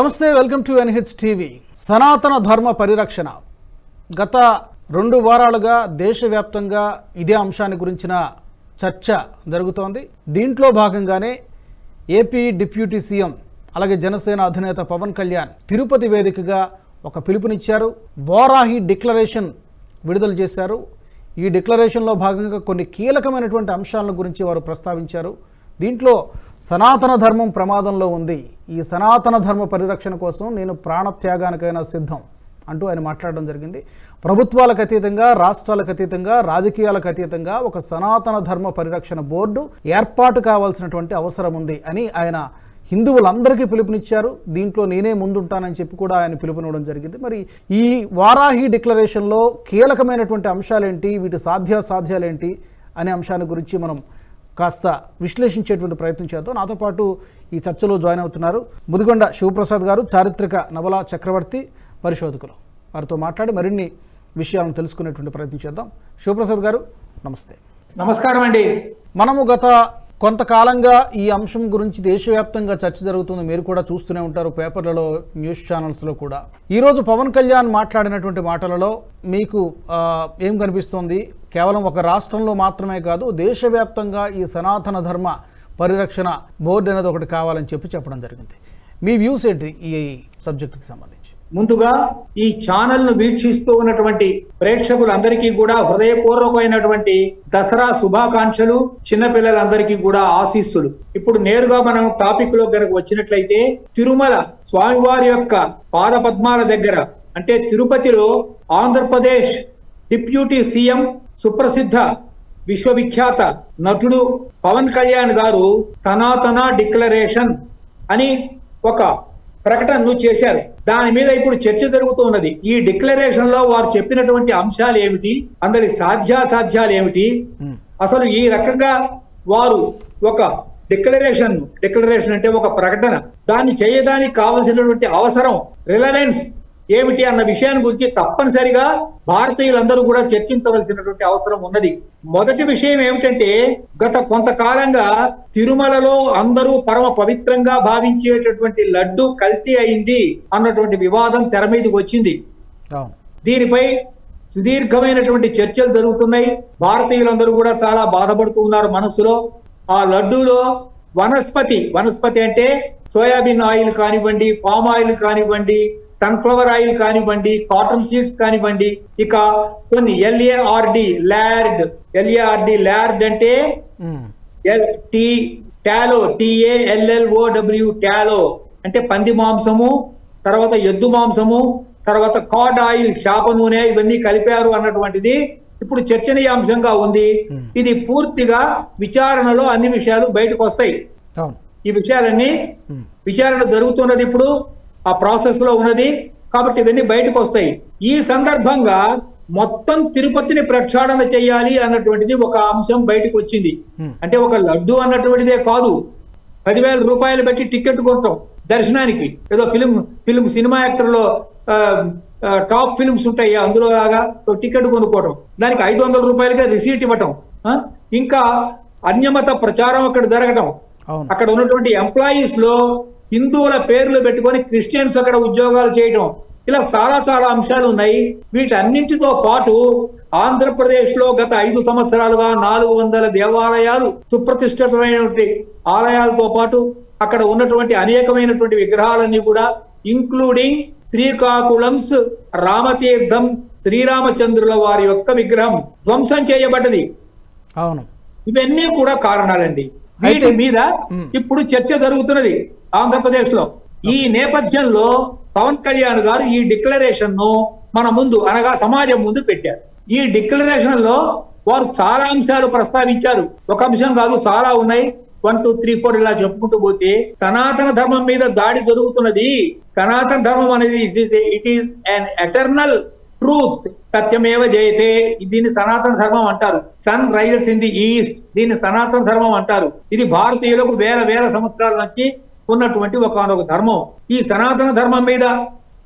నమస్తే welcome to NH TV. సనాతన ధర్మ పరిరక్షణ. గత రెండు వారాలుగా దేశవ్యాప్తంగా ఇదే అంశాన్ని గురించిన చర్చ జరుగుతోంది. దీంట్లో భాగంగానే ఏపీ డిప్యూటీ సీఎం అలాగే జనసేన అధినేత పవన్ కళ్యాణ్ తిరుపతి వేదికగా ఒక పిలుపునిచ్చారు. వారాహి డిక్లరేషన్ విడుదల చేశారు. ఈ డిక్లరేషన్లో భాగంగా కొన్ని కీలకమైనటువంటి అంశాల గురించి వారు ప్రస్తావించారు. దీంట్లో సనాతన ధర్మం ప్రమాదంలో ఉంది. ఈ సనాతన ధర్మ పరిరక్షణ కోసం నేను ప్రాణత్యాగానికైనా సిద్ధం అంటూ ఆయన మాట్లాడడం జరిగింది. ప్రభుత్వాలకు అతీతంగా రాష్ట్రాలకు అతీతంగా రాజకీయాలకు అతీతంగా ఒక సనాతన ధర్మ పరిరక్షణ బోర్డు ఏర్పాటు కావాల్సినటువంటి అవసరం ఉంది అని ఆయన హిందువులందరికీ పిలుపునిచ్చారు. దీంట్లో నేనే ముందుంటానని చెప్పి కూడా ఆయన పిలుపునివ్వడం జరిగింది. మరి ఈ వారాహి డిక్లరేషన్లో కీలకమైనటువంటి అంశాలేంటి? వీటి సాధ్యాసాధ్యాలేంటి? అనే అంశాన్ని గురించి మనం కాస్త విశ్లేషించేటువంటి ప్రయత్నం చేద్దాం. నాతో పాటు ఈ చర్చలో జాయిన్ అవుతున్నారు ముదిగొండ శివప్రసాద్ గారు చారిత్రక నవల చక్రవర్తి పరిశోధకులు. వారితో మాట్లాడి మరిన్ని విషయాలను తెలుసుకునేటువంటి ప్రయత్నం చేద్దాం. శివప్రసాద్ గారు నమస్తే. నమస్కారం అండి. మనము గత కొంతకాలంగా ఈ అంశం గురించి దేశవ్యాప్తంగా చర్చ జరుగుతుంది. మీరు కూడా చూస్తూనే ఉంటారు పేపర్లలో న్యూస్ ఛానల్స్లో కూడా. ఈరోజు పవన్ కళ్యాణ్ మాట్లాడినటువంటి మాటలలో మీకు ఏం కనిపిస్తోంది? కేవలం ఒక రాష్ట్రంలో మాత్రమే కాదు దేశవ్యాప్తంగా ఈ సనాతన ధర్మ పరిరక్షణ బోర్డు అనేది ఒకటి కావాలని చెప్పి చెప్పడం జరిగింది. మీ వ్యూస్ ఏంటి ఈ సబ్జెక్టుకి సంబంధించి? ముందుగా ఈ ఛానల్ను వీక్షిస్తూ ఉన్నటువంటి ప్రేక్షకులందరికీ కూడా హృదయపూర్వకమైనటువంటి దసరా శుభాకాంక్షలు చిన్నపిల్లలందరికీ కూడా ఆశీస్సులు. ఇప్పుడు నేరుగా మనం టాపిక్లో గనక వచ్చినట్లయితే తిరుమల స్వామివారి యొక్క పాద పద్మాల దగ్గర అంటే తిరుపతిలో ఆంధ్రప్రదేశ్ డిప్యూటీ సీఎం సుప్రసిద్ధ విశ్వవిఖ్యాత నటుడు పవన్ కళ్యాణ్ గారు సనాతన డిక్లరేషన్ అని ఒక ప్రకటనను చేశారు. దాని మీద ఇప్పుడు చర్చ జరుగుతూ ఉన్నది. ఈ డిక్లరేషన్లో వారు చెప్పినటువంటి అంశాలు ఏమిటి? అందరి సాధ్యాసాధ్యాలు ఏమిటి? అసలు ఈ రకంగా వారు ఒక డిక్లరేషన్ డిక్లరేషన్ అంటే ఒక ప్రకటన. దాన్ని చేయడానికి కావలసినటువంటి అవసరం రిలవెన్స్ ఏమిటి అన్న విషయాన్ని గురించి తప్పనిసరిగా భారతీయులందరూ కూడా చర్చించవలసినటువంటి అవసరం ఉన్నది. మొదటి విషయం ఏమిటంటే గత కొంతకాలంగా తిరుమలలో అందరూ పరమ పవిత్రంగా భావించేటటువంటి లడ్డు కల్తీ అయింది అన్నటువంటి వివాదం తెర మీదకి వచ్చింది. దీనిపై సుదీర్ఘమైనటువంటి చర్చలు జరుగుతున్నాయి. భారతీయులందరూ కూడా చాలా బాధపడుతూ ఉన్నారు మనసులో. ఆ లడ్డూలో వనస్పతి వనస్పతి అంటే సోయాబీన్ ఆయిల్ కానివ్వండి పామ్ ఆయిల్ కానివ్వండి సన్ఫ్లవర్ ఆయిల్ కానివ్వండి కాటన్ సీడ్స్ కానివ్వండి ఇక కొన్ని ఎల్ఏఆర్డి ల్యార్డ్ ఎల్ఏఆర్డి ల్యార్డ్ అంటే ఎల్ టి టాలో టిఏఎల్ఎల్ఓడబ్ల్యూ టాలో అంటే పంది మాంసము తర్వాత ఎద్దు మాంసము తర్వాత కాడ్ ఆయిల్ చేప నూనె ఇవన్నీ కలిపారు అన్నటువంటిది ఇప్పుడు చర్చనీయాంశంగా ఉంది. ఇది పూర్తిగా విచారణలో అన్ని విషయాలు బయటకు వస్తాయి. ఈ విషయాలన్నీ విచారణ జరుగుతున్నది ఇప్పుడు. ఆ ప్రాసెస్లో ఉన్నది. కాబట్టి ఇవన్నీ బయటకు వస్తాయి. ఈ సందర్భంగా మొత్తం తిరుపతిని ప్రక్షాళన చేయాలి అన్నటువంటిది ఒక అంశం బయటకు వచ్చింది. అంటే ఒక లడ్డు అన్నటువంటిదే కాదు. పదివేల రూపాయలు పెట్టి టికెట్ కొడతాం దర్శనానికి. ఏదో ఫిలిం ఫిలిం సినిమా యాక్టర్లో ఆ, ఆ, టాప్ ఫిల్మ్స్ ఉంటాయి అందులో లాగా టికెట్ కొనుక్కోవటం. దానికి ఐదు వందల రూపాయలుగా రిసీట్ ఇవ్వటం? ఇంకా అన్యమత ప్రచారం అక్కడ జరగటం. అక్కడ ఉన్నటువంటి ఎంప్లాయీస్లో హిందువుల పేర్లు పెట్టుకొని క్రిస్టియన్స్ అక్కడ ఉద్యోగాలు చేయడం ఇలా చాలా చాలా అంశాలు ఉన్నాయి. వీటన్నింటితో పాటు ఆంధ్రప్రదేశ్లో గత ఐదు సంవత్సరాలుగా నాలుగు వందల దేవాలయాలు సుప్రతిష్ఠితమైనటువంటి ఆలయాలతో పాటు అక్కడ ఉన్నటువంటి అనేకమైనటువంటి విగ్రహాలన్నీ కూడా ఇంక్లూడింగ్ శ్రీకాకుళంస్ రామతీర్థం శ్రీరామచంద్రుల వారి యొక్క విగ్రహం ధ్వంసం చేయబడ్డది. అవును. ఇవన్నీ కూడా కారణాలండి. వీటి మీద. ఇప్పుడు చర్చ జరుగుతున్నది. ఆంధ్రప్రదేశ్లో ఈ నేపథ్యంలో పవన్ కళ్యాణ్ గారు ఈ డిక్లరేషన్ను మన ముందు అనగా సమాజం ముందు పెట్టారు. ఈ డిక్లరేషన్లో వారు చాలా అంశాలు ప్రస్తావించారు. ఒక అంశం కాదు చాలా ఉన్నాయి. వన్ టూ త్రీ ఫోర్ ఇలా చెప్పుకుంటూ పోతే సనాతన ధర్మం మీద దాడి జరుగుతున్నది. సనాతన ధర్మం అనేది it is an eternal truth సత్యమేవ జయతే. దీన్ని సనాతన ధర్మం అంటారు. Sun rises in the east. దీన్ని సనాతన ధర్మం అంటారు. ఇది భారతీయులకు వేల వేల సంవత్సరాల నుంచి ఉన్నటువంటి ఒక ధర్మం. ఈ సనాతన ధర్మం మీద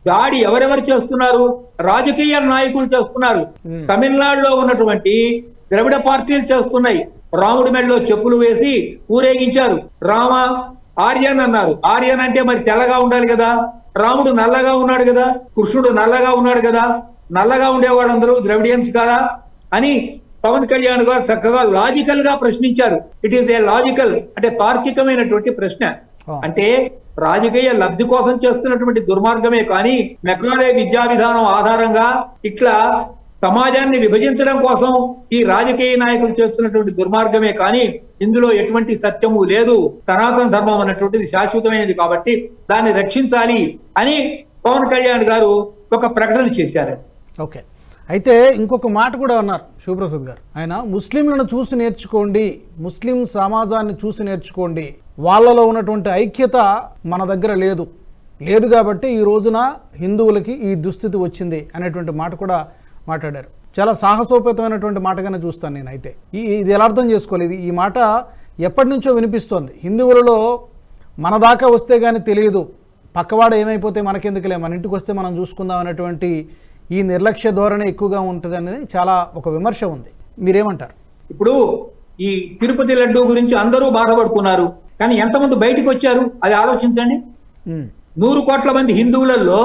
దాడి ఎవరెవరు చేస్తున్నారు? రాజకీయ నాయకులు చేస్తున్నారు. తమిళనాడులో ఉన్నటువంటి ద్రవిడ పార్టీలు చేస్తున్నాయి. రాముడి మెడలో చెప్పులు వేసి ఊరేగించారు. రామ ఆర్యన్ అన్నారు. ఆర్యన్ అంటే మరి తెల్లగా ఉండాలి కదా? రాముడు నల్లగా ఉన్నాడు కదా? కృష్ణుడు నల్లగా ఉన్నాడు కదా? నల్లగా ఉండే వాళ్ళందరూ ద్రవిడియన్స్ కదా? అని పవన్ కళ్యాణ్ గారు చక్కగా లాజికల్గా ప్రశ్నించారు. ఇట్ ఈస్ ఏ లాజికల్ అంటే తార్కికమైనటువంటి ప్రశ్న. అంటే రాజకీయ లబ్ధి కోసం చేస్తున్నటువంటి దుర్మార్గమే కానీ మెకాలే విద్యా విధానం ఆధారంగా ఇట్లా సమాజాన్ని విభజించడం కోసం ఈ రాజకీయ నాయకులు చేస్తున్నటువంటి దుర్మార్గమే కానీ ఇందులో ఎటువంటి సత్యము లేదు. సనాతన ధర్మం అన్నటువంటిది శాశ్వతమైనది కాబట్టి దాన్ని రక్షించాలి అని పవన్ కళ్యాణ్ గారు ఒక ప్రకటన చేశారు. ఓకే. అయితే ఇంకొక మాట కూడా అన్నారు శివప్రసాద్ గారు. ఆయన ముస్లింలను చూసి నేర్చుకోండి ముస్లిం సమాజాన్ని చూసి నేర్చుకోండి వాళ్ళలో ఉన్నటువంటి ఐక్యత మన దగ్గర లేదు. లేదు కాబట్టి ఈ రోజున హిందువులకి ఈ దుస్థితి వచ్చింది అనేటువంటి మాట కూడా మాట్లాడారు. చాలా సాహసోపేతమైనటువంటి మాటగానే చూస్తాను నేనైతే. ఈ ఇది ఎలా అర్థం చేసుకోలేదు ఇది ఈ మాట ఎప్పటి నుంచో వినిపిస్తోంది. హిందువులలో మన దాకా వస్తే కానీ తెలియదు. పక్కవాడు ఏమైపోతే మనకెందుకులే? మన ఇంటికి వస్తే మనం చూసుకుందాం అనేటువంటి ఈ నిర్లక్ష్య ధోరణి ఎక్కువగా ఉంటుంది అనేది చాలా ఒక విమర్శ ఉంది. మీరేమంటారు? ఇప్పుడు ఈ తిరుపతి లడ్డు గురించి అందరూ బాధపడుతున్నారు కానీ ఎంతమంది బయటకు వచ్చారు? అది ఆలోచించండి. నూరు కోట్ల మంది హిందువులలో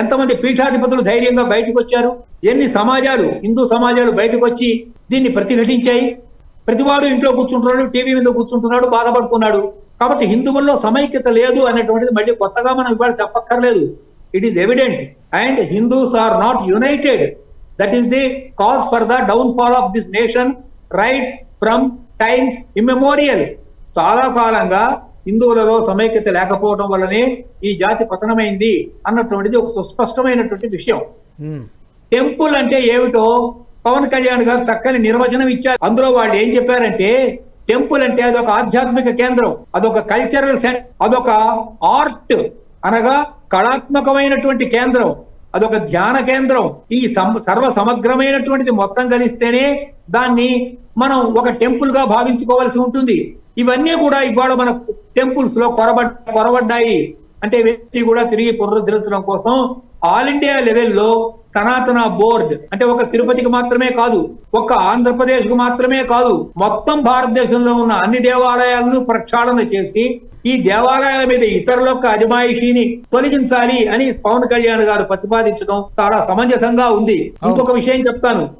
ఎంతమంది పీఠాధిపతులు ధైర్యంగా బయటకు వచ్చారు? ఎన్ని సమాజాలు హిందూ సమాజాలు బయటకు వచ్చి దీన్ని ప్రతిఘటించాయి? ప్రతివాడు ఇంట్లో కూర్చుంటున్నాడు టీవీ మీద కూర్చుంటున్నాడు బాధపడుతున్నాడు కాబట్టి హిందువుల్లో సమైక్యత లేదు అనేటువంటిది మళ్ళీ కొత్తగా మనం ఇవాళ చెప్పక్కర్లేదు. It is evident and Hindus are not united that is the cause for the downfall of this nation rights from times immemorial చాలా కాలంగా హిందువులలో సమైక్యత లేకపోవడం వల్లనే ఈ జాతి పతనమైంది అన్నటువంటిది ఒక సుస్పష్టమైనటువంటి విషయం. ఉమ్, టెంపుల్ అంటే ఏమిటో పవన్ కళ్యాణ్ గారు చక్కని నిర్వచనం ఇచ్చారు. అందులో వాళ్ళు ఏం చెప్పారంటే టెంపుల్ అంటే అదొక ఆధ్యాత్మిక కేంద్రం అదొక కల్చరల్ సెంటర్ అదొక ఆర్ట్ అనగా కళాత్మకమైనటువంటి కేంద్రం అదొక ధ్యాన కేంద్రం. ఈ సర్వ సమగ్రమైనటువంటిది మొత్తం కలిస్తేనే దాన్ని మనం ఒక టెంపుల్గా భావించుకోవాల్సి ఉంటుంది. ఇవన్నీ కూడా ఇవాళ మన టెంపుల్స్లో కొరబడ్ కొరబడ్డాయి. అంటే వ్యక్తి కూడా తిరిగి పునరుద్ధరించడం కోసం ఆల్ ఇండియా లెవెల్లో సనాతన బోర్డ్ అంటే ఒక తిరుపతికి మాత్రమే కాదు ఒక ఆంధ్రప్రదేశ్కు మాత్రమే కాదు మొత్తం భారతదేశంలో ఉన్న అన్ని దేవాలయాలను ప్రక్షాళన చేసి ఈ దేవాలయాల మీద ఇతరుల యొక్క అజమాయిషీని తొలగించాలి అని పవన్ కళ్యాణ్ గారు ప్రతిపాదించడం చాలా సమంజసంగా ఉంది. ఇంకొక విషయం చెప్తాను.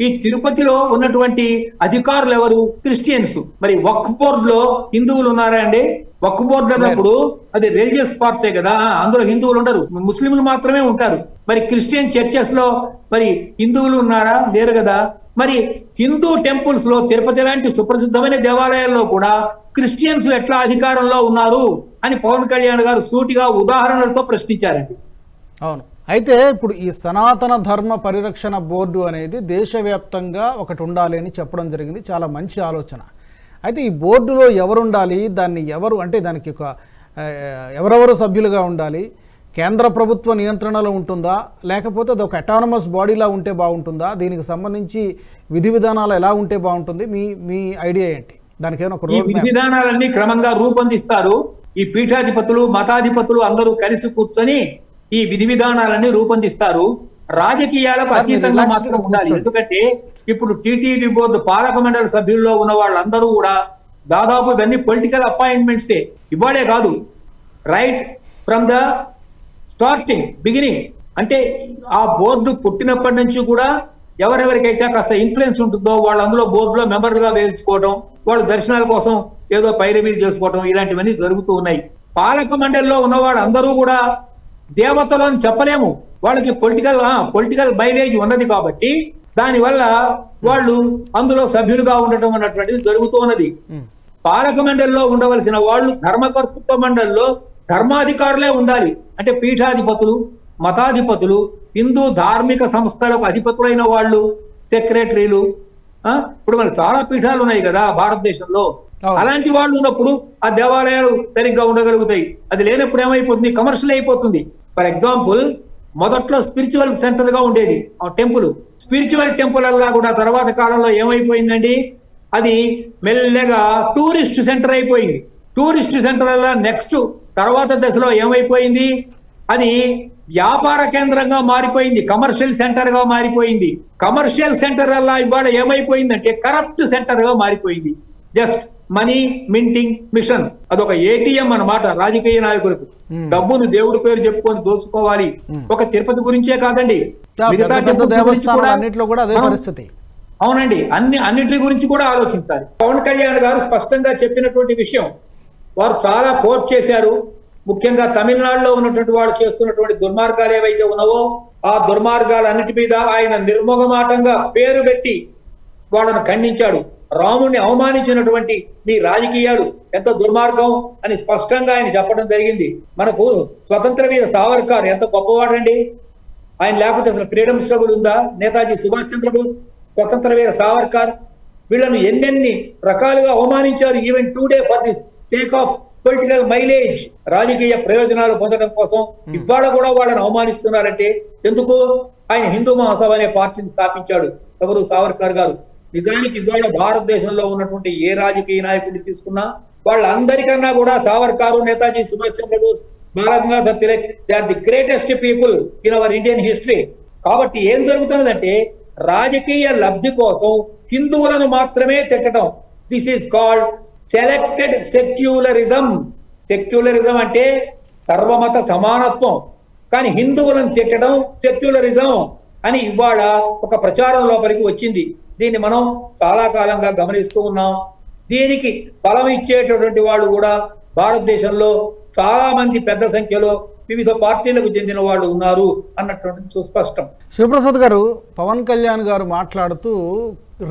ఈ తిరుపతిలో ఉన్నటువంటి అధికారులు ఎవరు? క్రిస్టియన్స్. మరి వక్ బోర్డ్లో హిందువులు ఉన్నారా అండి? వక్ బోర్డ్ అన్నప్పుడు అది రిలీజియస్ పార్టీ కదా. అందులో హిందువులు ఉండరు. ముస్లింలు మాత్రమే ఉంటారు. మరి క్రిస్టియన్ చర్చెస్లో మరి హిందువులు ఉన్నారా? లేరు కదా. మరి హిందూ టెంపుల్స్లో తిరుపతి లాంటి సుప్రసిద్ధమైన దేవాలయాల్లో కూడా క్రిస్టియన్స్ ఎట్లా అధికారంలో ఉన్నారు అని పవన్ కళ్యాణ్ గారు సూటిగా ఉదాహరణలతో ప్రశ్నించారండి. అవును. అయితే ఇప్పుడు ఈ సనాతన ధర్మ పరిరక్షణ బోర్డు అనేది దేశవ్యాప్తంగా ఒకటి ఉండాలి అని చెప్పడం జరిగింది. చాలా మంచి ఆలోచన. అయితే ఈ బోర్డులో ఎవరు ఉండాలి దాన్ని ఎవరు అంటే దానికి ఒక ఎవరెవరు సభ్యులుగా ఉండాలి? కేంద్ర ప్రభుత్వ నియంత్రణలో ఉంటుందా? లేకపోతే అది ఒక అటానమస్ బాడీలా ఉంటే బాగుంటుందా? దీనికి సంబంధించి విధి విధానాలు ఎలా ఉంటే బాగుంటుంది? మీ మీ ఐడియా ఏంటి? దానికి ఏమైనా ఒక విధానాలన్నీ క్రమంగా రూపొందిస్తారు. ఈ పీఠాధిపతులు మతాధిపతులు అందరూ కలిసి కూర్చొని ఈ విధి విధానాలన్నీ రూపొందిస్తారు. రాజకీయాలకు అతీతంగా మాత్రం ఉండాలి. ఎందుకంటే ఇప్పుడు టీటీడీ బోర్డు పాలక మండలి సభ్యుల్లో ఉన్న వాళ్ళందరూ కూడా దాదాపు ఇవన్నీ పొలిటికల్ అపాయింట్మెంట్సే ఇవాళే కాదు. Right from the starting beginning అంటే ఆ బోర్డు పుట్టినప్పటి నుంచి కూడా ఎవరెవరికైతే కాస్త ఇన్ఫ్లుయెన్స్ ఉంటుందో వాళ్ళు అందులో బోర్డులో మెంబర్లుగా వేయించుకోవడం వాళ్ళు దర్శనాల కోసం ఏదో పైరవీలు చేసుకోవడం ఇలాంటివన్నీ జరుగుతూ ఉన్నాయి. పాలక మండలిలో ఉన్న వాళ్ళందరూ కూడా దేవతలు అని చెప్పలేము. వాళ్ళకి పొలిటికల్ పొలిటికల్ మైలేజ్ ఉన్నది కాబట్టి దానివల్ల వాళ్ళు అందులో సభ్యులుగా ఉండటం అన్నటువంటిది జరుగుతూ ఉన్నది. పాలక మండలిలో ఉండవలసిన వాళ్ళు ధర్మకర్తృత్వ మండలిలో ధర్మాధికారులే ఉండాలి. అంటే పీఠాధిపతులు మతాధిపతులు హిందూ ధార్మిక సంస్థలకు అధిపతులైన వాళ్ళు సెక్రటరీలు ఇప్పుడు మనకు చాలా పీఠాలు ఉన్నాయి కదా భారతదేశంలో. అలాంటి వాళ్ళు ఉన్నప్పుడు ఆ దేవాలయాలు సరిగ్గా ఉండగలుగుతాయి. అది లేనప్పుడు ఏమైపోతుంది? కమర్షియల్ అయిపోతుంది. ఫర్ ఎగ్జాంపుల్ మొదట్లో స్పిరిచువల్ సెంటర్గా ఉండేది ఆ టెంపుల్. స్పిరిచువల్ టెంపుల్ అలా కూడా తర్వాత కాలంలో ఏమైపోయిందండి? అది మెల్లగా టూరిస్ట్ సెంటర్ అయిపోయింది. టూరిస్ట్ సెంటర్ అలా నెక్స్ట్ తర్వాత దశలో ఏమైపోయింది? అది వ్యాపార కేంద్రంగా మారిపోయింది కమర్షియల్ సెంటర్గా మారిపోయింది. కమర్షియల్ సెంటర్ అలా ఇవాళ ఏమైపోయిందంటే కరప్ట్ సెంటర్గా మారిపోయింది. జస్ట్ మనీ మింటింగ్ మిషన్ అదొక ఏటీఎం అన్నమాట రాజకీయ నాయకులకు. డబ్బును దేవుడి పేరు చెప్పుకొని దోచుకోవాలి. ఒక తిరుపతి గురించే కాదండి. మిగతా కూడా అన్నింటిలో కూడా అదే పరిస్థితి. అవునండి అన్ని అన్నిటి గురించి కూడా ఆలోచించాలి. పవన్ కళ్యాణ్ గారు స్పష్టంగా చెప్పినటువంటి విషయం వారు చాలా కోట్ చేశారు. ముఖ్యంగా తమిళనాడులో ఉన్నటువంటి వాళ్ళు చేస్తున్నటువంటి దుర్మార్గాలు ఏవైతే ఉన్నావో ఆ దుర్మార్గాలన్నిటి మీద ఆయన నిర్మోగమాటంగా పేరు పెట్టి వాళ్ళను ఖండించాడు. రాముణ్ణి అవమానించినటువంటి మీ రాజకీయాలు ఎంత దుర్మార్గం అని స్పష్టంగా ఆయన చెప్పడం జరిగింది. మనకు స్వతంత్ర వీర సావర్కర్ ఎంత గొప్పవాడండి. ఆయన లేకపోతే అసలు ఫ్రీడమ్ స్ట్రగుల్ ఉందా? నేతాజీ సుభాష్ చంద్రబోస్ స్వతంత్ర వీర సావర్కర్ వీళ్ళను ఎన్నెన్ని రకాలుగా అవమానించారు. Even they for this sake of political mileage రాజకీయ ప్రయోజనాలు పొందడం కోసం ఇవాళ కూడా వాళ్ళని అవమానిస్తున్నారంటే ఎందుకు? ఆయన హిందూ మహాసభ అనే పార్టీని స్థాపించాడు ఎవరు సావర్కర్ గారు. నిజానికి ఇవాళ భారతదేశంలో ఉన్నటువంటి ఏ రాజకీయ నాయకుడిని తీసుకున్నా వాళ్ళందరికన్నా కూడా Savarkar Netaji Subhash Chandrabose Balagangadhar Tilak they are the greatest people in our Indian history కాబట్టి ఏం జరుగుతున్నదంటే రాజకీయ లబ్ధి కోసం హిందువులను మాత్రమే తిట్టడం. This is called selected secularism secularism అంటే సర్వమత సమానత్వం. కానీ హిందువులను తిట్టడం సెక్యులరిజం అని ఇవాళ ఒక ప్రచారం లోపలికి వచ్చింది. దీన్ని మనం చాలా కాలంగా గమనిస్తూ ఉన్నాం. దీనికి బలం ఇచ్చేటటువంటి వాళ్ళు కూడా భారతదేశంలో చాలా మంది పెద్ద సంఖ్యలో వివిధ పార్టీలకు చెందిన వాళ్ళు ఉన్నారు అన్నటువంటిది సుస్పష్టం. శివప్రసాద్ గారు పవన్ కళ్యాణ్ గారు మాట్లాడుతూ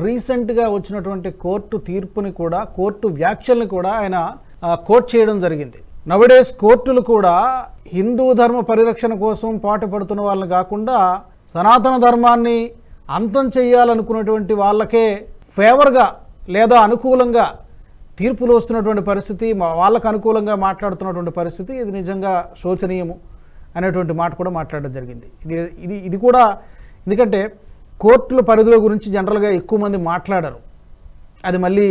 రీసెంట్గా వచ్చినటువంటి కోర్టు తీర్పుని కూడా కోర్టు వ్యాఖ్యల్ని కూడా ఆయన ఆ, కోట్ చేయడం జరిగింది. నవడేస్ కోర్టులు కూడా హిందూ ధర్మ పరిరక్షణ కోసం పాటుపడుతున్న వాళ్ళని కాకుండా సనాతన ధర్మాన్ని అంతం చేయాలనుకున్నటువంటి వాళ్ళకే ఫేవర్గా లేదా అనుకూలంగా తీర్పులు వస్తున్నటువంటి పరిస్థితి వాళ్ళకు అనుకూలంగా మాట్లాడుతున్నటువంటి పరిస్థితి ఇది నిజంగా శోచనీయము అనేటువంటి మాట కూడా మాట్లాడడం జరిగింది. ఇది ఇది ఇది కూడా ఎందుకంటే కోర్టుల పరిధుల గురించి జనరల్గా ఎక్కువ మంది మాట్లాడరు. అది మళ్ళీ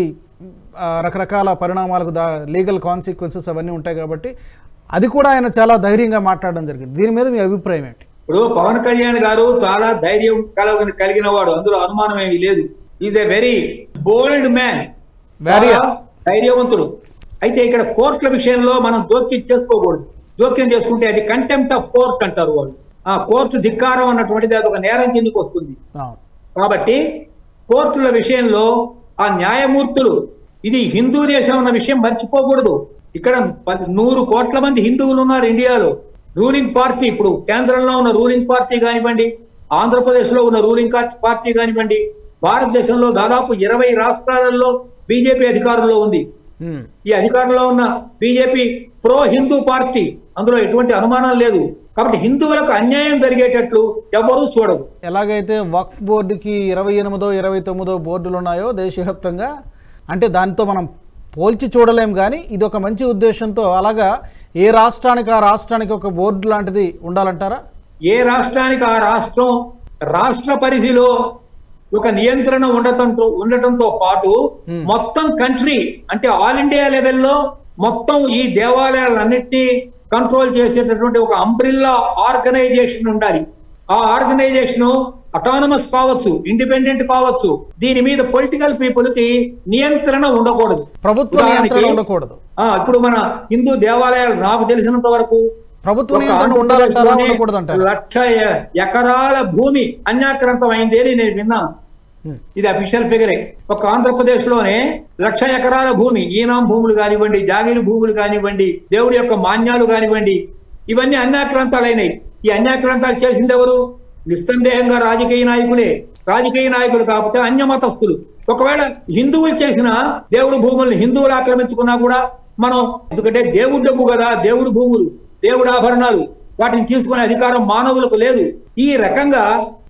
రకరకాల పరిణామాలకు దా లీగల్ కాన్సిక్వెన్సెస్ అవన్నీ ఉంటాయి కాబట్టి అది కూడా ఆయన చాలా ధైర్యంగా మాట్లాడడం జరిగింది. దీని మీద మీ అభిప్రాయం ఏంటి? ఇప్పుడు పవన్ కళ్యాణ్ గారు చాలా ధైర్యం కలిగిన కలిగిన వాడు. అందులో అనుమానం ఏమీ లేదు. Is a very bold man Very- ధైర్యవంతుడు అయితే ఇక్కడ కోర్టుల విషయంలో మనం జోక్యం చేసుకోకూడదు. జోక్యం చేసుకుంటే అది కంటెంప్ట్ ఆఫ్ కోర్ట్ అంటారు వాళ్ళు. ఆ కోర్టు ధిక్కారం అన్నటువంటిది అది ఒక నేరం కిందకి వస్తుంది. కాబట్టి కోర్టుల విషయంలో ఆ న్యాయమూర్తులు ఇది హిందూ దేశం అన్న విషయం మర్చిపోకూడదు. ఇక్కడ నూరు కోట్ల మంది హిందువులు ఉన్నారు ఇండియాలో. రూలింగ్ పార్టీ ఇప్పుడు కేంద్రంలో ఉన్న రూలింగ్ పార్టీ కానివ్వండి ఆంధ్రప్రదేశ్లో ఉన్న రూలింగ్ పార్టీ కానివ్వండి భారతదేశంలో దాదాపు ఇరవై రాష్ట్రాలలో బీజేపీ అధికారంలో ఉంది. ఈ అధికారంలో ఉన్న బీజేపీ ప్రో హిందూ పార్టీ అందులో ఎటువంటి అనుమానం లేదు. కాబట్టి హిందువులకు అన్యాయం జరిగేటట్లు ఎవరూ చూడరు. ఎలాగైతే వక్ఫ్ బోర్డుకి ఇరవై ఎనిమిదో ఇరవై తొమ్మిదో బోర్డులు ఉన్నాయో దేశవ్యాప్తంగా అంటే దాంతో మనం పోల్చి చూడలేం కానీ ఇది ఒక మంచి ఉద్దేశంతో అలాగా ఏ రాష్ట్రానికి ఆ రాష్ట్రానికి ఒక బోర్డు లాంటిది ఉండాలంటారా? ఏ రాష్ట్రానికి ఆ రాష్ట్రం రాష్ట్ర పరిధిలో ఒక నియంత్రణ ఉండటంతో ఉండటంతో పాటు. మొత్తం కంట్రీ అంటే ఆల్ ఇండియా లెవెల్లో మొత్తం ఈ దేవాలయాలన్నింటినీ కంట్రోల్ చేసేటటువంటి ఒక అంబ్రిల్లా ఆర్గనైజేషన్ ఉండాలి. ఆ ఆర్గనైజేషన్ అటానమస్ కావచ్చు ఇండిపెండెంట్ కావచ్చు. దీని మీద పొలిటికల్ పీపుల్కి నియంత్రణ ఉండకూడదు. ప్రభుత్వ ఉండకూడదు. ఇప్పుడు మన హిందూ దేవాలయాలు నాకు తెలిసినంత వరకు లక్ష ఎకరాల భూమి అన్యాక్రాంతం అయింది అని నేను విన్నాను. Hmm. ఇది అఫీషియల్ ఫిగరే ఒక ఆంధ్రప్రదేశ్లోనే లక్ష ఎకరాల భూమి ఈనాం భూములు కానివ్వండి జాగిరి భూములు కానివ్వండి దేవుడి యొక్క మాన్యాలు కానివ్వండి ఇవన్నీ అన్యాక్రాంతాలైనాయి. ఈ అన్యాక్రాంతాలు చేసింది ఎవరు? నిస్సందేహంగా రాజకీయ నాయకులే. రాజకీయ నాయకులు కాకపోతే అన్యమతస్థులు. ఒకవేళ హిందువులు చేసిన దేవుడు భూముల్ని హిందువులు ఆక్రమించుకున్నా కూడా మనం ఎందుకంటే దేవుడు డబ్బు కదా దేవుడు భూములు దేవుడు ఆభరణాలు వాటిని తీసుకునే అధికారం మానవులకు లేదు. ఈ రకంగా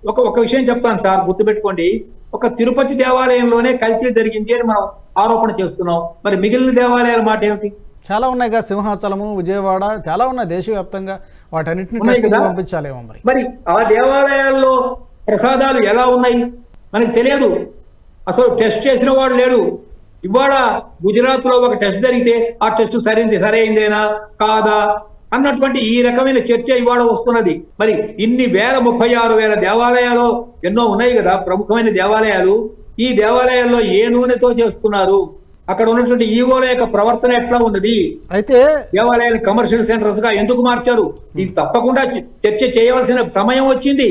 ఒక ఒక విషయం చెప్తాను సార్ గుర్తుపెట్టుకోండి. ఒక తిరుపతి దేవాలయంలోనే కల్తీ జరిగింది అని మనం ఆరోపణ చేస్తున్నాం. మరి మిగిలిన దేవాలయాల మాట ఏమిటి? చాలా ఉన్నాయి కదా సింహాచలము విజయవాడ చాలా ఉన్నాయి దేశవ్యాప్తంగా. వాటన్నిటిని? పంపించాలేమో మరి. మరి ఆ దేవాలయాల్లో ప్రసాదాలు ఎలా ఉన్నాయి? మనకి తెలియదు. అసలు టెస్ట్ చేసిన వాడు లేడు. ఇవాళ గుజరాత్లో ఒక టెస్ట్ జరిగితే ఆ టెస్ట్ సరైంది సరైందేనా? కాదా? అన్నటువంటి ఈ రకమైన చర్చ ఇవాళ వస్తున్నది. మరి ఇన్ని వేల ముప్పై ఆరు వేల దేవాలయాలు ఎన్నో ఉన్నాయి కదా ప్రముఖమైన దేవాలయాలు. ఈ దేవాలయాల్లో ఏ నూనెతో చేస్తున్నారు? అక్కడ ఉన్నటువంటి ఈవోల యొక్క ప్రవర్తన ఎట్లా ఉన్నది? అయితే దేవాలయాన్ని కమర్షియల్ సెంటర్స్గా ఎందుకు మార్చారు? ఇది తప్పకుండా చర్చ చేయవలసిన సమయం వచ్చింది.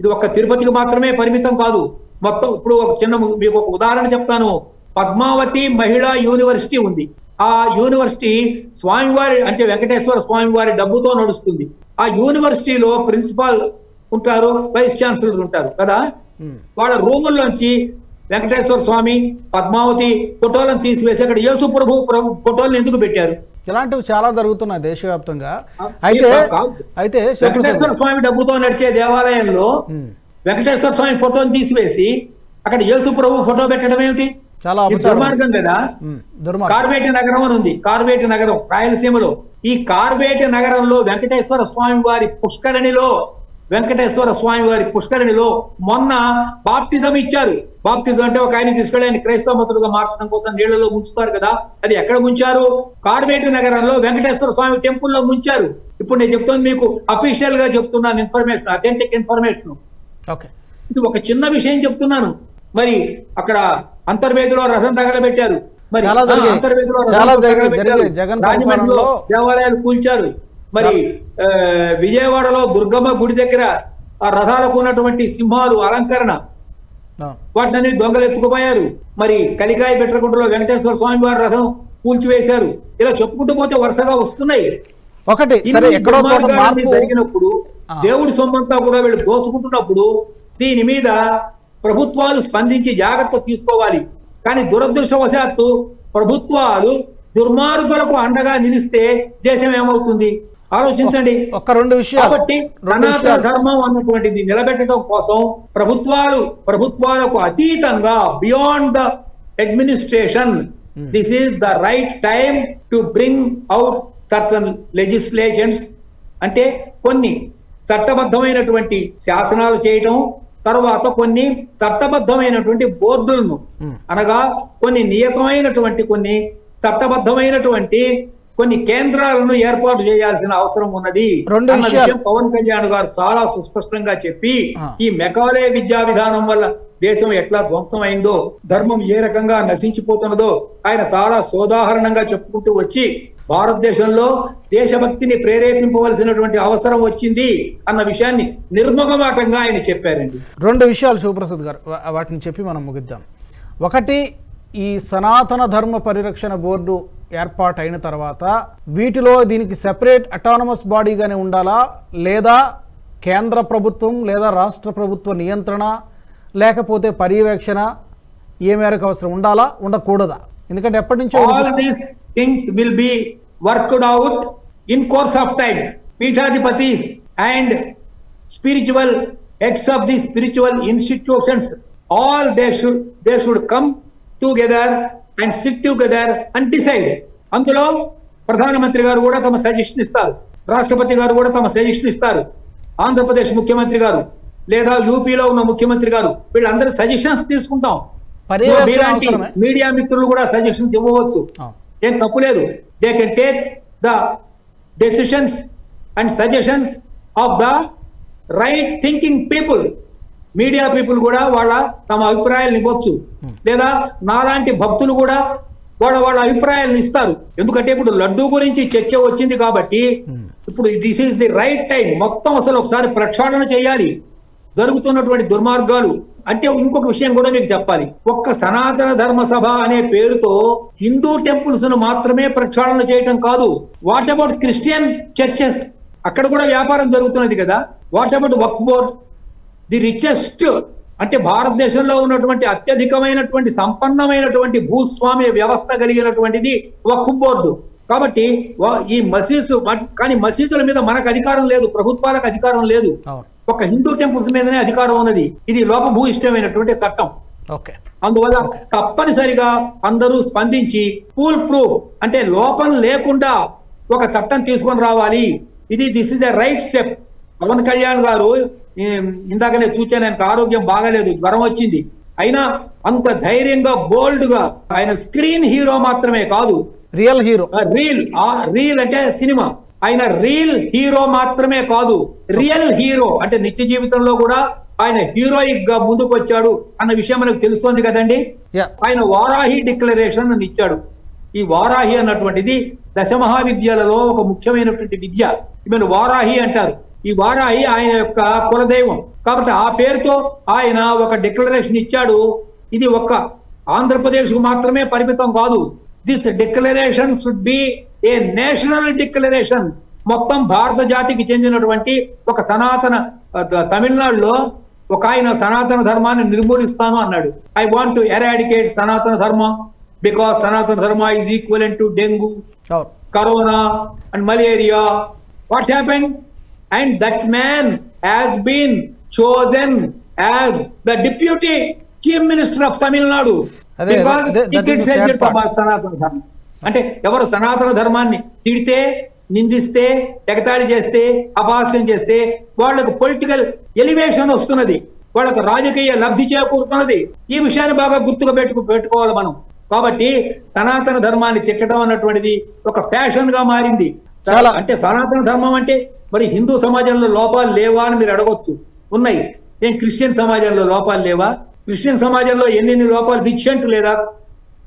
ఇది ఒక్క తిరుపతికి మాత్రమే పరిమితం కాదు. మొత్తం ఇప్పుడు ఒక చిన్న మీకు ఒక ఉదాహరణ చెప్తాను. పద్మావతి మహిళా యూనివర్సిటీ ఉంది. ఆ యూనివర్సిటీ స్వామివారి అంటే వెంకటేశ్వర స్వామివారి డబ్బుతో నడుస్తుంది. ఆ యూనివర్సిటీలో ప్రిన్సిపాల్ ఉంటారు వైస్ ఛాన్సలర్ ఉంటారు కదా? వాళ్ళ రూముల్లోంచి వెంకటేశ్వర స్వామి పద్మావతి ఫోటోలను తీసివేసి అక్కడ యేసు ప్రభు ప్రభు ఫోటోలను ఎందుకు పెట్టారు? ఇలాంటివి చాలా జరుగుతున్నాయి దేశవ్యాప్తంగా. అయితే. అయితే వెంకటేశ్వర స్వామి డబ్బుతో నడిచే దేవాలయంలో వెంకటేశ్వర స్వామి ఫోటోని తీసివేసి అక్కడ యేసు ప్రభు ఫోటో పెట్టడం ఏమిటి? చాలా దుర్మార్గం కదా? కార్వేటి నగరం అని ఉంది. కార్వేటి నగరం రాయలసీమలో. ఈ కార్వేటి నగరంలో వెంకటేశ్వర స్వామి వారి పుష్కరిణిలో వెంకటేశ్వర స్వామి వారి పుష్కరిణిలో మొన్న బాప్తిజం ఇచ్చారు. బాప్తిజం అంటే ఒక ఆయన తీసుకెళ్ళి ఆయన క్రైస్తవ మతుడుగా మార్చడం కోసం నీళ్ళలో ముంచుతారు కదా? అది ఎక్కడ ముంచారు? కార్వేటి నగరంలో వెంకటేశ్వర స్వామి టెంపుల్లో ముంచారు. ఇప్పుడు నేను చెప్తుంది మీకు అఫీషియల్గా చెప్తున్నాను ఇన్ఫర్మేషన్ అథెంటిక్ ఇన్ఫర్మేషన్. ఇది ఒక చిన్న విషయం చెప్తున్నాను. మరి అక్కడ అంతర్వేదిలో రథం తగలబెట్టారు. మరి. అంతర్వేదిలో రాజమండ్రిలో దేవాలయాలు కూల్చారు. మరి విజయవాడలో దుర్గమ్మ గుడి దగ్గర ఆ రథాలకు ఉన్నటువంటి సింహాలు అలంకరణ. వాటిని దొంగలు ఎత్తుకుపోయారు మరి కలికాయ పెట్టకుంటలో వెంకటేశ్వర స్వామి వారి రథం కూల్చివేశారు. ఇలా చెప్పుకుంటూ పోతే వరుసగా వస్తున్నాయి. ఒకటి జరిగినప్పుడు. దేవుడి సొమ్మంతా కూడా వీళ్ళు దోచుకుంటున్నప్పుడు దీని మీద ప్రభుత్వాలు స్పందించి జాగ్రత్త తీసుకోవాలి. కానీ దురదృష్టవశాత్తు ప్రభుత్వాలు దుర్మార్గులకు అండగా నిలిస్తే దేశం ఏమవుతుంది? ఆలోచించండి. ఒక్క రెండు విషయాలు. కాబట్టి సనాతన ధర్మం అన్నటువంటిది నిలబెట్టడం కోసం ప్రభుత్వాలు ప్రభుత్వాలకు అతీతంగా beyond the administration. This is the right time to bring out certain legislations అంటే కొన్ని చట్టబద్ధమైనటువంటి శాసనాలు చేయటం తర్వాత కొన్ని చట్టబద్ధమైనటువంటి బోర్డులను. అనగా కొన్ని నియతమైనటువంటి కొన్ని చట్టబద్ధమైనటువంటి కొన్ని కేంద్రాలను ఏర్పాటు చేయాల్సిన అవసరం ఉన్నది అన్న. విషయం పవన్ కళ్యాణ్ గారు చాలా సుస్పష్టంగా చెప్పి. ఈ మెకాలే విద్యా విధానం వల్ల దేశం ఎట్లా ధ్వంసం అయిందో ధర్మం ఏ రకంగా నశించిపోతున్నదో ఆయన చాలా సోదాహరణంగా చెప్పుకుంటూ వచ్చి భారతదేశంలో దేశభక్తిని ప్రేరేపింపవలసినటువంటి అవసరం వచ్చింది అన్న విషయాన్ని నిర్మగమాటంగా ఆయన చెప్పారండి. రెండు విషయాలు శివప్రసాద్ గారు వాటిని చెప్పి మనం ముగిద్దాం. ఒకటి ఈ సనాతన ధర్మ పరిరక్షణ బోర్డు ఏర్పాటు అయిన తర్వాత వీటిలో దీనికి సెపరేట్ అటానమస్ బాడీగానే ఉండాలా? లేదా కేంద్ర ప్రభుత్వం లేదా రాష్ట్ర ప్రభుత్వ నియంత్రణ లేకపోతే పర్యవేక్షణ ఏ మేరకు అవసరం ఉండాలా? ఉండకూడదా? ఎందుకంటే ఎప్పటి నుంచో things will be worked out in course of time. Peethadipatis and spiritual heads of the spiritual institutions, all they should they should come together and sit together and decide. అందులో ప్రధానమంత్రి గారు కూడా తమ సజెషన్ ఇస్తారు రాష్ట్రపతి గారు కూడా తమ సజెషన్ ఇస్తారు ఆంధ్రప్రదేశ్ ముఖ్యమంత్రి గారు లేదా యూపీలో ఉన్న ముఖ్యమంత్రి గారు వీళ్ళందరూ సజెషన్స్ తీసుకుంటాం మీలాంటి. మీడియా మిత్రులు కూడా సజెషన్స్ ఇవ్వవచ్చు ఏం తప్పు లేదు. They can take the decisions and suggestions of the right thinking people media people కూడా వాళ్ళ తమ అభిప్రాయాలను ఇవ్వచ్చు. లేదా నాలాంటి భక్తులు కూడా వాళ్ళ వాళ్ళ అభిప్రాయాలను ఇస్తారు. ఎందుకంటే ఇప్పుడు లడ్డూ గురించి చర్చ వచ్చింది కాబట్టి ఇప్పుడు this is the right time మొత్తం అసలు ఒకసారి ప్రక్షాళన చేయాలి. జరుగుతున్నటువంటి దుర్మార్గాలు అంటే ఇంకొక విషయం కూడా మీకు చెప్పాలి. ఒక్క సనాతన ధర్మ సభ అనే పేరుతో హిందూ టెంపుల్స్ను మాత్రమే ప్రక్షాళన చేయటం కాదు. What about Christian churches? అక్కడ కూడా వ్యాపారం జరుగుతున్నది కదా. What about Waqf board the richest అంటే భారతదేశంలో ఉన్నటువంటి అత్యధికమైనటువంటి సంపన్నమైనటువంటి భూస్వామ్య వ్యవస్థ కలిగినటువంటిది వక్ఫ్ బోర్డు కాబట్టి ఈ మసీదు కానీ మసీదుల మీద మనకు అధికారం లేదు ప్రభుత్వాలకు అధికారం లేదు. ఒక హిందూ టెంపుల్స్ మీదనే అధికారం ఉన్నది. ఇది లోపభూయిష్టమైనటువంటి చట్టం. ఓకే. అందువల్ల తప్పనిసరిగా అందరూ స్పందించి ఫుల్ ప్రూఫ్ అంటే లోపం లేకుండా ఒక చట్టం తీసుకొని రావాలి. ఇది this is the right step. Pawan Kalyan గారు ఇందాకనే చూచాను ఆయనకు ఆరోగ్యం బాగాలేదు జ్వరం వచ్చింది. అయినా అంత ధైర్యంగా బోల్డ్గా ఆయన స్క్రీన్ హీరో మాత్రమే కాదు. రియల్ హీరో రీల్ ఆ రీల్ అంటే సినిమా. ఆయన రీల్ హీరో మాత్రమే కాదు రియల్ హీరో అంటే నిత్య జీవితంలో కూడా ఆయన హీరోయిక్గా ముందుకు వచ్చాడు అన్న విషయం మనకు తెలుస్తోంది కదండి? ఆయన వారాహి డిక్లరేషన్ అని ఇచ్చాడు. ఈ వారాహి అన్నటువంటిది దశమహావిద్యలలో ఒక ముఖ్యమైనటువంటి విద్య. ఈమెను వారాహి అంటారు. ఈ వారాహి ఆయన యొక్క కులదైవం. కాబట్టి ఆ పేరుతో ఆయన ఒక డిక్లరేషన్ ఇచ్చాడు. ఇది ఒక ఆంధ్రప్రదేశ్కు మాత్రమే పరిమితం కాదు. This declaration should be a national declaration? మొత్తం భారత జాతికి చెందినటువంటి ఒక సనాతన తమిళనాడులో ఒక ఆయన సనాతన ధర్మాన్ని నిర్మూలిస్తాను అన్నాడు. ఐ వాంట్ ఎరాడికేట్ సనాతన dharma because Sanatana Dharma is equal to dengue corona and malaria what happen and that man has been chosen as the deputy chief minister of Tamil Nadu సనాతన ధర్మం అంటే ఎవరు సనాతన ధర్మాన్ని తిడితే నిందిస్తే ఎగతాళి చేస్తే అపహాస్యం చేస్తే వాళ్ళకు పొలిటికల్ ఎలివేషన్ వస్తున్నది. వాళ్ళకు రాజకీయ లబ్ధి చేకూరుతున్నది. ఈ విషయాన్ని బాగా గుర్తుగా పెట్టుకు పెట్టుకోవాలి మనం. కాబట్టి సనాతన ధర్మాన్ని తిట్టడం అన్నటువంటిది ఒక ఫ్యాషన్గా మారింది. చాలా. అంటే సనాతన ధర్మం అంటే మరి హిందూ సమాజంలో లోపాలు లేవా అని మీరు అడగొచ్చు. ఉన్నాయి. ఏం క్రిస్టియన్ సమాజంలో లోపాలు లేవా? క్రిస్టియన్ సమాజంలో ఎన్నెన్ని లోపాలు విచ్చెంట్ లేదా?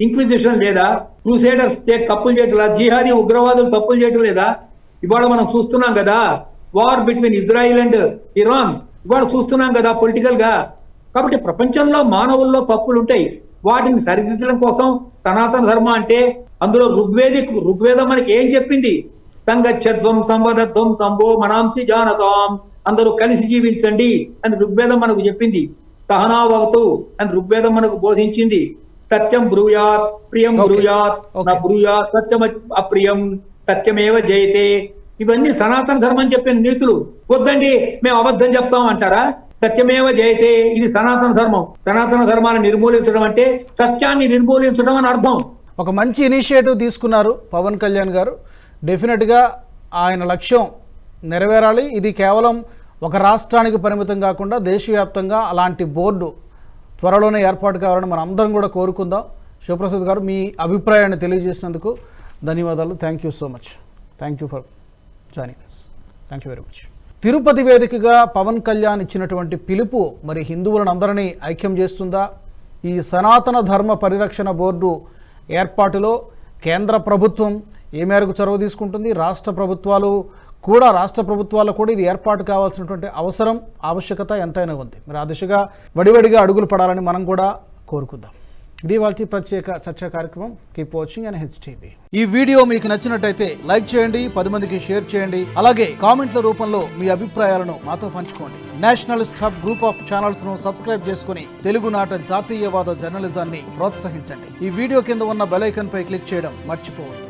ఇంక్విజిషన్ లేదా? క్రూసేడర్స్ తప్పులు చేయటం లేదా జిహాదీ ఉగ్రవాదులు తప్పులు చేయటం లేదా ఇవాళ మనం చూస్తున్నాం కదా war between Israel and Iran ఇవాళ చూస్తున్నాం కదా పొలిటికల్గా. కాబట్టి ప్రపంచంలో మానవుల్లో తప్పులు ఉంటాయి. వాటిని సరిదిద్దడం కోసం సనాతన ధర్మ అంటే అందులో ఋగ్వేది ఋగ్వేదం మనకి ఏం చెప్పింది? సంగచ్చధ్వం సంవదత్వం సంభో మనాంసి జానతాం. అందరూ కలిసి జీవించండి అని ఋగ్వేదం మనకు చెప్పింది. సహనావతు అని ఋగ్వేదం మనకు బోధించింది. సత్యం బ్రూయాత్ ప్రియం. బ్రూయాత్ నా. బ్రూయాత్ సత్యం అప్రియం సత్యమేవ జయతే. ఇవన్నీ సనాతన ధర్మం చెప్పిన నీతులు. వద్దండి మేము అబద్ధం చెప్తాం అంటారా? సత్యమేవ జయతే ఇది సనాతన ధర్మం. సనాతన ధర్మాన్ని నిర్మూలించడం అంటే సత్యాన్ని నిర్మూలించడం అని అర్థం. ఒక మంచి ఇనిషియేటివ్ తీసుకున్నారు పవన్ కళ్యాణ్ గారు. డెఫినెట్గా ఆయన లక్ష్యం నెరవేరాలి. ఇది కేవలం ఒక రాష్ట్రానికి పరిమితం కాకుండా దేశవ్యాప్తంగా అలాంటి బోర్డు త్వరలోనే ఏర్పాటు కావాలని మనం అందరం కూడా కోరుకుందాం. శివప్రసాద్ గారు మీ అభిప్రాయాన్ని తెలియజేసినందుకు ధన్యవాదాలు. Thank you so much thank you for joining us thank you very much Tirupati వేదికగా పవన్ కళ్యాణ్ ఇచ్చినటువంటి పిలుపు మరి హిందువులను అందరినీ ఐక్యం చేస్తుందా? ఈ సనాతన ధర్మ పరిరక్షణ బోర్డు ఏర్పాటులో కేంద్ర ప్రభుత్వం ఏ మేరకు చొరవ తీసుకుంటుంది? రాష్ట్ర ప్రభుత్వాలు కూడా రాష్ట్ర ప్రభుత్వాల్లో కూడా ఇది ఏర్పాటు కావాల్సినటువంటి అవసరం ఆవశ్యకత ఎంతైనా ఉంది. మరి ఆ దిశగా వడివడిగా అడుగులు పడాలని మనం కూడా కోరుకుందాం. ఇది వాళ్ళ ప్రత్యేక చర్చా కార్యక్రమం కీప్ వాచింగ్ అండ్ హెచ్టీవీ ఈ వీడియో మీకు నచ్చినట్టయితే లైక్ చేయండి పది మందికి షేర్ చేయండి అలాగే కామెంట్ల రూపంలో మీ అభిప్రాయాలను మాతో పంచుకోండి. నేషనలిస్ట్ హబ్ గ్రూప్ ఆఫ్ ఛానల్స్ను సబ్స్క్రైబ్ చేసుకుని తెలుగునాట జాతీయవాద జర్నలిజాన్ని ప్రోత్సహించండి. ఈ వీడియో కింద ఉన్న బెల్ పై క్లిక్ చేయడం మర్చిపోవద్దు.